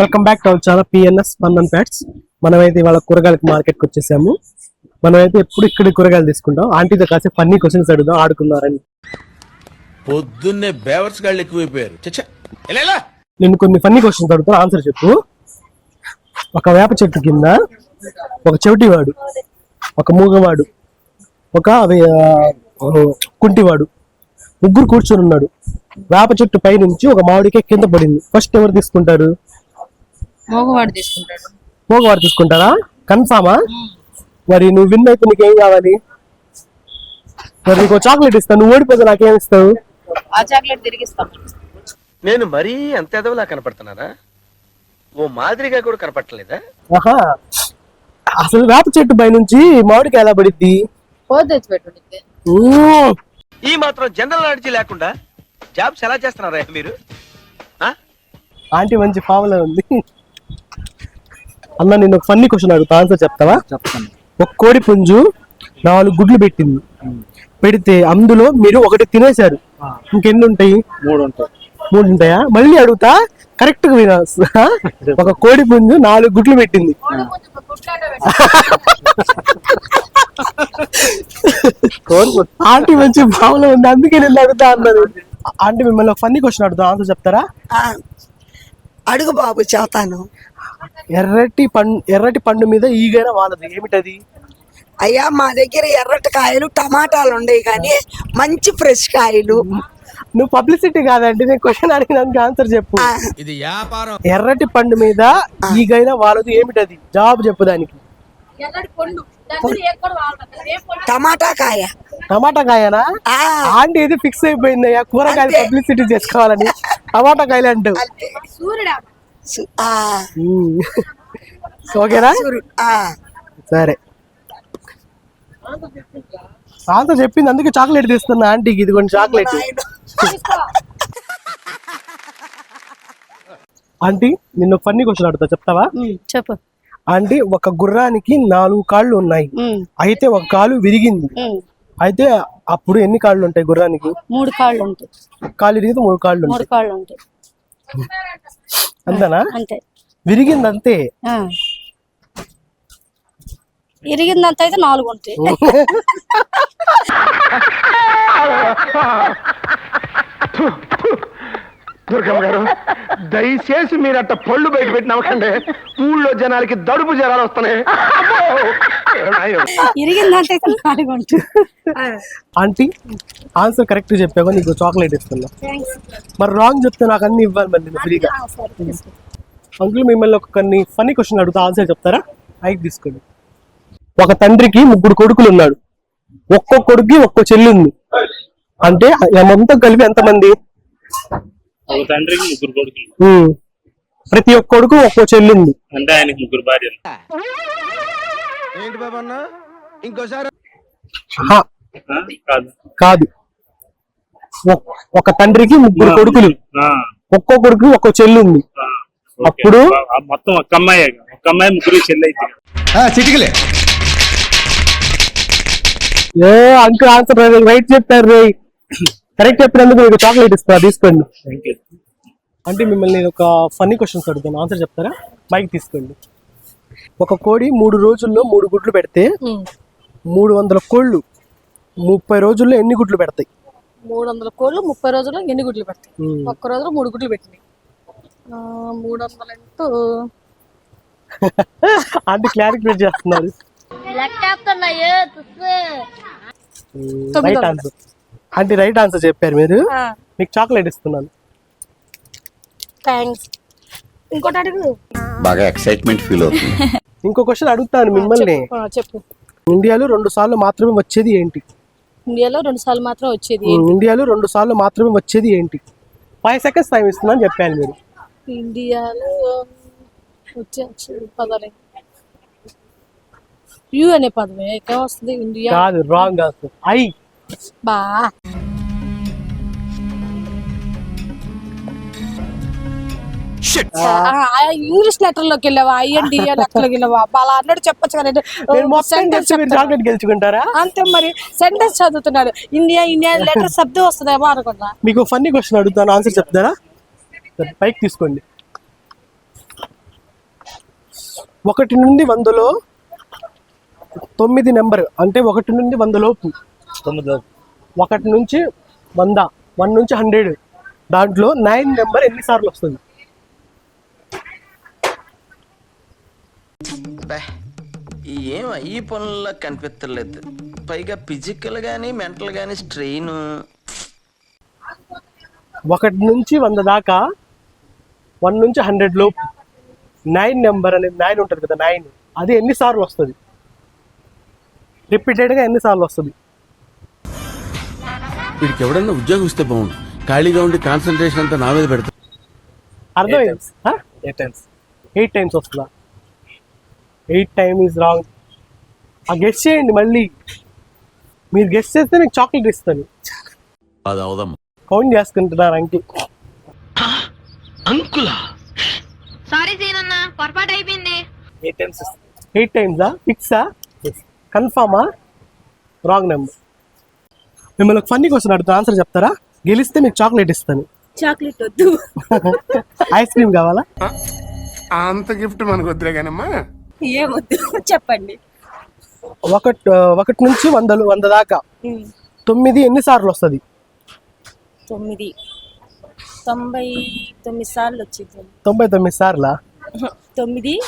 Welcome back to our channel PNS Spandan pets మనమైతే ఇవాళ కూరగాయలకి మార్కెట్కి వచ్చేసాము. మనమైతే ఎప్పుడు ఇక్కడ కూరగాయలు తీసుకుంటాం. ఆంటీతో కాసేపు ఫన్నీ క్వశ్చన్స్ అడుగుదాం ఆడుకున్నారని పొద్దున్నే బేవర్స్ గాళ్ళు ఎక్కువైపోయారు? నేను కొన్ని ఫన్నీ క్వశ్చన్స్ అడుగుతాను ఆన్సర్ చెప్పు. ఒక వేప చెట్టు కింద ఒక చెవిటివాడు ఒక మూగవాడు ఒక కుంటివాడు ముగ్గురు కూర్చొని ఉన్నాడు వేప చెట్టు పై నుంచి ఒక మామిడికాయ కింద పడింది. ఫస్ట్ ఎవరు తీసుకుంటారు? మగవాడు తీసుకుంటాడు. మూగవాడు తీసుకుంటారా కన్ఫామా? మరి నువ్వు విన్ అయితే నీకేం కావాలి? మరి నీకు చాక్లెట్ ఇస్తాను నువ్వు ఓడిపోతే నాకేం ఇస్తావు? ఆ చాక్లెట్ తిరిగిస్తాం నేను మరీ అంత ఎదవలా కనపడుతున్నారా ఓ మాదిరిగా కూడా కనపడలేదా ఆహా. అసలు వేప చెట్టు పై నుంచి మామిడికాయ ఎలా పడిద్ది? ఈ మాత్రం జనరల్ నాలెడ్జ్ లేకుండా జాబ్స్ ఎలా చేస్తున్నారా మీరు? ఆ? ఆంటీ మంచి ఫామ్లో ఉంది. అన్న నేను ఒక ఫన్నీ క్వశ్చన్ అడుగుతా ఆన్సర్ చెప్తావా? చెప్తాను. ఒక కోడి పుంజు నాలుగు గుడ్లు పెట్టింది. పెడితే అందులో మీరు ఒకటి తినేశారు. ఇంకెన్ని ఉంటాయి? మూడు ఉంటాయి మూడు ఉంటాయా? మళ్ళీ అడుగుతా కరెక్ట్గా వినా. ఒక కోడి పుంజు నాలుగు గుడ్లు పెట్టింది. ఆంటీ మంచి భావన ఉంది అందుకే నేను అడుగుతా అన్నది ఆంటీ మిమ్మల్ని ఫన్నీ క్వశ్చన్ అడుగుతా ఆన్సర్ చెప్తారా? ఆ, అడుగు బాబు చేతాను ఎర్రటి పండు ఎర్రటి పండు మీద ఈగైన వాలదు ఏమిటది? అయ్యా మా దగ్గర ఎర్రటి కాయలు టమాటాలు ఉండేవి కానీ మంచి ఫ్రెష్ కాయలు. నువ్వు పబ్లిసిటీ కాదండి. నేను క్వశ్చన్ అడిగినందుకు ఆన్సర్ చెప్పు. ఇది వ్యాపారం. ఎర్రటి పండు మీద ఈగైన వాలదు. ఏమిటది? జవాబు చెప్పు దానికి. టమాటా కాయ. టమాటా కాయనా? ఆ, ఆంటీ ఇది ఫిక్స్ అయిపోయింది అయ్యా కూరగాయలు. పబ్లిసిటీ చేసుకోవాలని. టమాటా కాయలు ఉమ్. ఓకేనా? సరే. ఆన్సర్ చెప్పింది అందుకే చాక్లెట్ తీస్తున్నా ఆంటీకి. ఇది కొన్ని చాక్లెట్. ఆంటీ నిన్ను ఫన్నీ క్వశ్చన్ అడుగుతా చెప్తావా? చెప్పు. ఆంటీ ఒక గుర్రానికి నాలుగు కాళ్ళు ఉన్నాయి. అయితే ఒక కాలు విరిగింది. అయితే అప్పుడు ఎన్ని కాళ్ళు ఉంటాయి గుర్రానికి? మూడు కాళ్ళు ఉంటాయి. కాలు విరిగితే మూడు కాళ్ళు మూడు ఉంటాయి. కాళ్ళు ఉంటాయి. అంతేనా? అంతే. విరిగింది అంతే ఆ. ఇరిగిందంత అయితే నాలుగు ఉంటాయి. దుర్గమ్మ గారు దయచేసి మీరు అట్ట పళ్ళు బయట పెట్టినవ్వకండి ఊళ్ళో జనాలకి దడుపు జనాలు వస్తున్నాయి. ఆంటీ ఆన్సర్ కరెక్ట్ చెప్పావు నీకు చాక్లెట్ ఇస్తున్నా. మరి రాంగ్ చెప్తే నాకు అన్ని ఇవ్వాలి మరి నేను ఫ్రీగా అంకుల్ మిమ్మల్ని ఒక కొన్ని ఫన్నీ క్వశ్చన్ అడుగుతా ఆన్సర్ చెప్తారా? ఐకి తీసుకోండి. ఒక తండ్రికి ముగ్గురు కొడుకులు ఉన్నాడు ఒక్కో కొడుకు ఒక్కో చెల్లి ఉంది. అంటే మొత్తం కలిపి ఎంతమంది? ఒక తండ్రికి ముగ్గురు కొడుకులు. ప్రతి ఒక్క కొడుకు ఒక్కో చెల్లి ఉంది అంటే ఆయనకి ముగ్గురు భార్యలు. ఏంటి బాబు అన్న? ఇంకోసారి. ఆ? కాదు. కాదు. ఒక్- ఒక తండ్రికి ముగ్గురు కొడుకులు. ఆ, ఒక్కో కొడుకు ఒక్కో చెల్లి ఉంది ఆ, ఓకే. అప్పుడు? ఆ, మొత్తం ఒక్క అమ్మాయి ఒక్క అమ్మాయి ముగ్గురు చెల్లి అయితే చిటికలే. ఏ అంకుల్ ఆన్సర్ రైట్ చెప్పారు రే కరెక్ట్ చెప్పినందుకు మీకు చాక్లెట్ ఇస్తా తీసుకోండి. అంటే మిమ్మల్ని నేను ఒక ఫన్నీ క్వశ్చన్స్ అడుగుతాను ఆన్సర్ చెప్తారా? మైక్ తీసుకోండి. ఒక కోడి మూడు రోజుల్లో మూడు గుడ్లు పెడితే మూడు వందల కోళ్ళు ముప్పై రోజుల్లో ఎన్ని గుడ్లు పెడతాయి? మూడు వందల కోళ్ళు ముప్పై రోజుల్లో ఎన్ని గుడ్లు పెడతాయి. ఒక్క రోజులో మూడు గుడ్లు పెట్టినాయి. ఆ, మూడు వందల ఇంటూ అంటే క్లారిఫికేట్ చేస్తున్నారు. రైట్ ఆన్సర్ అంటే రైట్ ఆన్సర్ చెప్పారు మీరు. మీకు చాక్లెట్ ఇస్తున్నాను. థ్యాంక్స్. ఇంకోటి అడుగు. బాగా ఎక్సైట్మెంట్ ఫీల్ అవుతుంది. ఇంకో క్వశ్చన్ అడుగుతాను మిమ్మల్ని. ఆ, చెప్పు. ఇండియాలో రెండు సార్లు మాత్రమే వచ్చేది ఏంటి? ఇండియాలో రెండు సార్లు మాత్రం వచ్చేది ఇండియాలో రెండు సార్లు మాత్రమే వచ్చేది ఏంటి? ఫైవ్ సెకండ్స్ టైం ఇస్తున్నాను చెప్పాను మీరు. ఇండియాలో వచ్చే వచ్చే పదాలే యు అనే పదమే ఎక్కడ వస్తుంది? ఇండియా? కాదు రాంగ్ ఆన్సర్ ఐ బా. ఇంగ్లీష్ లెటర్లోకి వెళ్ళావా? ఐఎన్డిఏ లెక్కలోకి వెళ్ళావా? అలా అన్నాడు చెప్పచ్చు చాక్లెట్ గెలుచుకుంటారా అంతే మరి సెంటెన్స్ చదువుతున్నాడు. ఇండియా ఇండియా లెటర్ శబ్దం వస్తుందేమో అనుకున్నా మీకు ఫన్నీ క్వశ్చన్ అడుగుతాను ఆన్సర్ చెప్తారా? పైకి తీసుకోండి. ఒకటి నుండి వందలో తొమ్మిది నెంబర్ అంటే ఒకటి నుండి వంద లోపు. తొమ్మిది ఒకటి నుంచి వంద వన్ నుంచి హండ్రెడ్. దాంట్లో నైన్ నెంబర్ ఎన్నిసార్లు వస్తుంది? ఏం ఈ పనుల్లో కనిపించలేదు పైగా ఫిజికల్ గానీ మెంటల్ గానీ స్ట్రెయిన్ ఒకటి నుంచి వంద దాకా వన్ నుంచి హండ్రెడ్ లోపు. నైన్ నెంబర్ అనేది నైన్ ఉంటుంది కదా నైన్. అది ఎన్నిసార్లు వస్తుంది? రిపీటెడ్గా ఎన్నిసార్లు వస్తుంది? వీడికి ఎవడన్నా ఉద్యోగం ఇస్తే బాగుండు. ఖాళీగా ఉండి కాన్సన్ట్రేషన్ అంతా నా మీద పెడతా. అర్థమైంది? ఎయిట్ టైమ్స్ ఎయిట్ టైమ్స్ వస్తుందా? ఎయిట్ టైమ్ ఈజ్ రాంగ్ ఆ గెస్ట్ చేయండి మళ్ళీ. మీరు గెస్ట్ చేస్తే మీకు చాక్లెట్ ఇస్తాను. అది అవదమ్మా కౌంట్ చేసుకుంటున్నారు అంకిల్? సారీ సీనన్న పొరపాటు అయిపోయింది. ఎయిట్ టైమ్స్ ఎయిట్ టైమ్సా ఫిక్సా కన్ఫామా రాంగ్ నెంబర్ మిమ్మల్ని ఒక ఫన్నీ క్వశ్చన్ అడుగుతా ఆన్సర్ చెప్తారా? గెలిస్తే మీకు చాక్లెట్ ఇస్తాను. చాక్లెట్ వద్దు. ఐస్ క్రీమ్ కావాలా? అంత గిఫ్ట్ మనకు వద్దులే కానమ్మా ఏమొద్దు చెప్పండి. ఒకటి ఒకటి నుంచి వందలు వంద దాకా. తొమ్మిది ఎన్నిసార్లు వస్తుంది? తొమ్మిది. తొంభై తొమ్మిది సార్లు వచ్చింది. తొంభై తొమ్మిది సార్లా? తొమ్మిది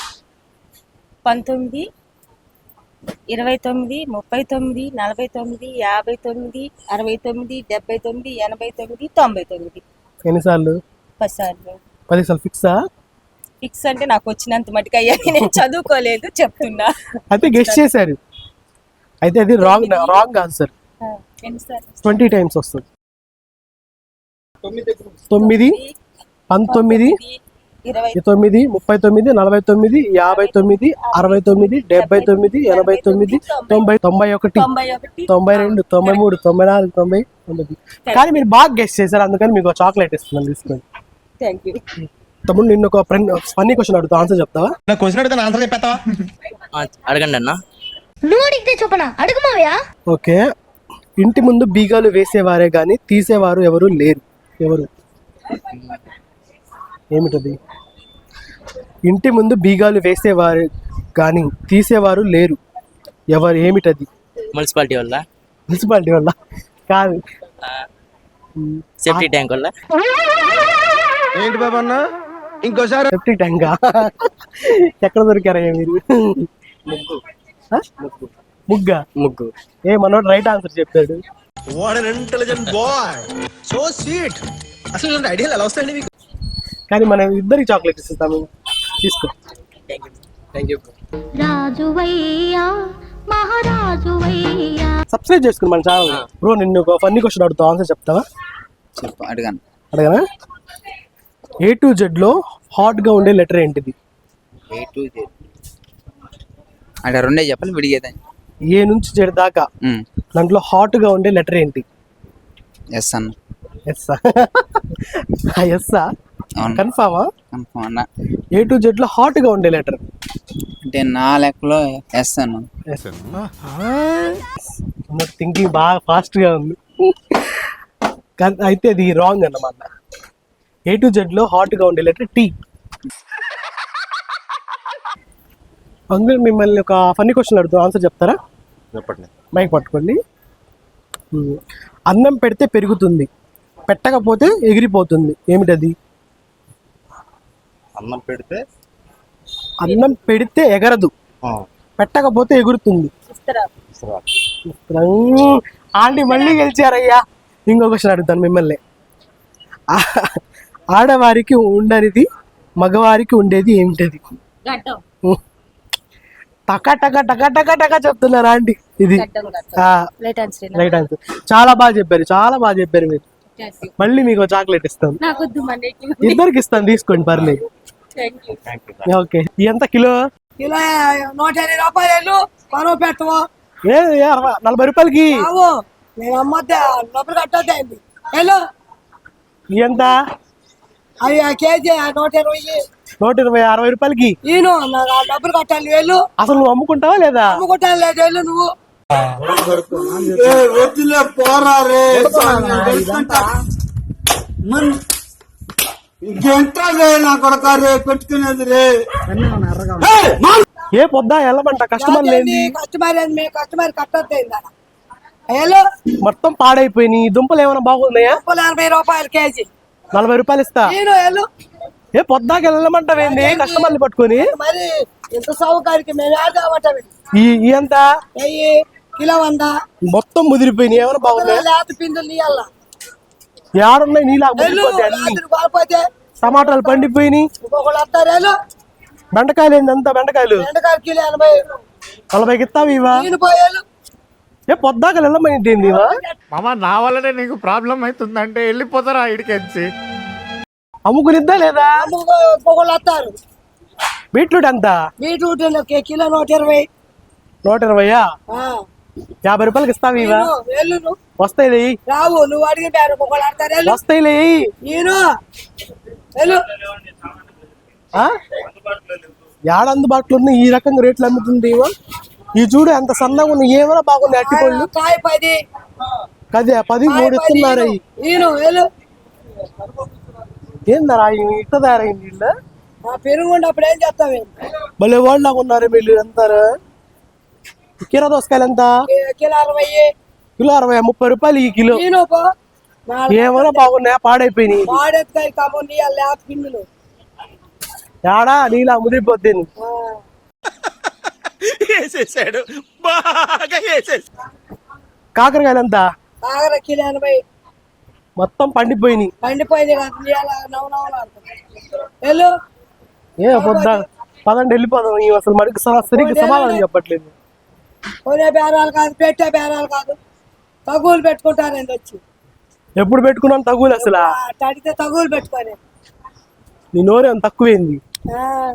పంతొమ్మిది ఇరవై తొమ్మిది ముప్పై తొమ్మిది నలభై తొమ్మిది యాభై తొమ్మిది అరవై తొమ్మిది డెబ్బై తొమ్మిది ఎనభై తొమ్మిది తొంభై తొమ్మిది. ఎన్నిసార్లు? పది సార్లు. పది సార్లు ఫిక్సా? ఫిక్స్ అంటే నాకు వచ్చినంత మటుకు అయ్యాని నేను చదువుకోలేదు చెప్తున్నా. అయితే గెస్ట్ చేశారు. అయితే అది wrong wrong answer twenty times వస్తుంది. తొమ్మిది పంతొమ్మిది తొమ్మిది ముప్పై తొమ్మిది నలభై తొమ్మిది యాభై తొమ్మిది అరవై తొమ్మిది డెబ్బై తొమ్మిది ఎనభై తొమ్మిది తొంభై తొంభై ఒకటి తొంభై రెండు తొంభై మూడు తొంభై నాలుగు తొంభై తొమ్మిది. కానీ మీరు బాగా గెస్ట్ చేశారు అందుకని మీకు చాక్లెట్ ఇస్తున్నాను తీసుకోండి. థ్యాంక్ యూ తమ్ముడు నిన్ను ఒక ఫన్నీ క్వశ్చన్ అడుగుతా ఆన్సర్ చెప్తావా? అడగండి అన్న. నువ్వు అడిగితే చొప్పున అడుగు మావయ్యా. ఓకే. ఇంటి ముందు బీగాలు వేసేవారే కానీ తీసేవారు ఎవరు లేరు. ఎవరు? ఏమిటది? ఇంటి ముందు బీగాలు వేసేవారు కానీ తీసేవారు లేరు. ఎవరు? ఏమిటది? మున్సిపాలిటీ వల్ల మున్సిపాలిటీ వల్ల కాదు. సేఫ్టీ ట్యాంక్ వల్ల ఏంటి బాబా అన్న ఇంకోసారి సెప్టిక్ ట్యాంకా? ఎక్కడ దొరికారయ్యా మీరు? ముగ్గా. ముగ్గు. ఏ మనోడు రైట్ ఆన్సర్ చెప్పాడు. కానీ మనం ఇద్దరికి చాక్లెట్ ఇస్తాము. తీసుకో. థ్యాంక్ యూ సబ్స్క్రైబ్ చేసుకుని మన ఛానల్ బ్రో నిన్ను ఒక ఫన్నీ క్వశ్చన్ అడుగుతా ఆన్సర్ చెప్తావా? చెప్పు అడగాను. అడగనా? ఏ టు జెడ్లో హాట్గా ఉండే లెటర్ ఏంటిది? ఏ టు జెడ్ అంటే రెండే చెప్పాలి విడిగేదాన్ని ఏ నుంచి జెడ్ దాకా? దాంట్లో హాట్గా ఉండే లెటర్ ఏంటి? ఎస్ అన్న. ఎస్ ఎస్ కన్ఫామా కన్ఫర్మ్ అన్న. ఏ టు జెడ్లో హాట్గా ఉండే లెటర్. అంటే నా లెక్కలో ఎస్ అన్న. థింకింగ్ బాగా ఫాస్ట్గా ఉంది. అయితే అది రాంగ్ అన్నమాట. ఏ టు జెడ్లో హాట్గా ఉండే లెటర్ టీ అంకుల్ మిమ్మల్ని ఒక ఫన్నీ క్వశ్చన్ అడుగుతా ఆన్సర్ చెప్తారా? చెప్పండి. మైక్ పట్టుకోండి. అన్నం పెడితే పెరుగుతుంది పెట్టకపోతే ఎగిరిపోతుంది ఏమిటది? అన్నం పెడితే అన్నం పెడితే ఎగరదు పెట్టకపోతే ఎగురుతుంది. ఆంటీ మళ్ళీ గెలిచారయ్యా. ఇంకో క్వశ్చన్ అడుగుతాను మిమ్మల్ని. ఆడవారికి ఉండనిది మగవారికి ఉండేది ఏమిటది? టక టక టక టక టక చెప్తున్నారు ఆంటీ ఇది. రైట్ ఆన్సర్ రైట్ ఆన్సర్ చాలా బాగా చెప్పారు చాలా బాగా చెప్పారు మీరు. మళ్ళీ మీకు చాక్లెట్ ఇస్తాను. ఇద్దరికి ఇస్తాను తీసుకోండి పర్లేదు. ఓకే ఎంత కిలో? ఇలా నూట ఎనిమిది రూపాయలు కొనవ పెట్టవు? ఏ నలభై రూపాయలకి. నేను అమ్మద్దా డబ్బులు కట్టద్దండి హలో ఎంత? ఆ కేజీ ఆ నూట ఇరవై నూట ఇరవై అరవై రూపాయలకి డబ్బులు కట్టాలి వెళ్ళు అసలు నువ్వు అమ్ముకుంటావా లేదా? అమ్ముకుంటాను లేదు నువ్వు. ఏ పొద్దా వెళ్ళమంట కస్టమర్ లేని కస్టమర్ కస్టమర్ కట్టద్దు హలో? మొత్తం పాడైపోయినాయి. దుంపలు ఏమైనా బాగున్నాయా? ఎనభై రూపాయలు కేజీ. నలభై రూపాయలు ఇస్తా. ఏ పొద్దాకి వెళ్ళమంటావేంది? కస్టమర్లు పట్టుకొని? మరి ఇంత మేము ఈ ఎంత? కిలో వంద. మొత్తం ముదిరిపోయినాయి ఏమైనా బాగున్నాయా లేత పిందులు ఏడున్నాయి టమాటాలు పండిపోయినాయి. బెండకాయలు ఏంది అంత బెండకాయలు? కిలో ఎనభై. నలభైకి ఇస్తావు ఇవా ఏ పొద్దాక వెళ్ళమని ఏంది ఇవా మామ నా వల్లనే నీకు ప్రాబ్లం అవుతుందంటే వెళ్ళిపోతారా ఇడికెచ్చి? అమ్ముకునిద్దా లేదా? వస్తారు బీట్రూట్ ఎంత? బీట్రూట్ కిలో నూట ఇరవై. నూట ఇరవైయా. యాభై రూపాయలకి ఇస్తావు ఇవా వస్తాయిలే రావు నువ్వు అడిగి ఆడతారు నేను వెళ్ళు. ఆ? యాడ అందుబాటులో ఉన్నాయి? ఈ రకంగా రేట్లు అమ్ముతుంది ఇవా ఈ చూడు ఎంత సన్నగా ఉన్నాయి. ఏమైనా బాగున్నాయి అట్టిపళ్ళు కాయ పది. కదే పది మూడు ఇస్తున్నారు. ఏందరా ఇట్ట తయారైంది వీళ్ళు ఉన్నప్పుడు ఏం చేస్తావు భలే వాళ్ళగా ఉన్నారు వీళ్ళు అంతారు కీర దోసకాయలు ఎంత? కిలో అరవై. కిలో అరవై ముప్పై రూపాయలు ఈ కిలో. ఏమైనా బాగున్నాయా? పాడైపోయినాయి. లేత పిందులు యాడా? నీలా ముదిరిపోతుంది. వేసేసాడు. బాగా వేసేసాడు కాకరకాయలు ఎంత? ఆగర కిలో ఎనభై. మొత్తం పండిపోయినాయి. పండిపోయింది ఏ పొద్ద పదండి వెళ్ళిపోదాం ఈ అసలు మరి సరిగ్గా సమాధానం చెప్పట్లేదు. కొనే బేరాలు కాదు పెట్టే బేరాలు కాదు. తగులు పెట్టుకుంటానండి వచ్చి. ఎప్పుడు పెట్టుకున్నాం తగులు అసలు? తడితే తగులు పెట్టుకొని. నీ నోరేం తక్కువైంది? ఆ.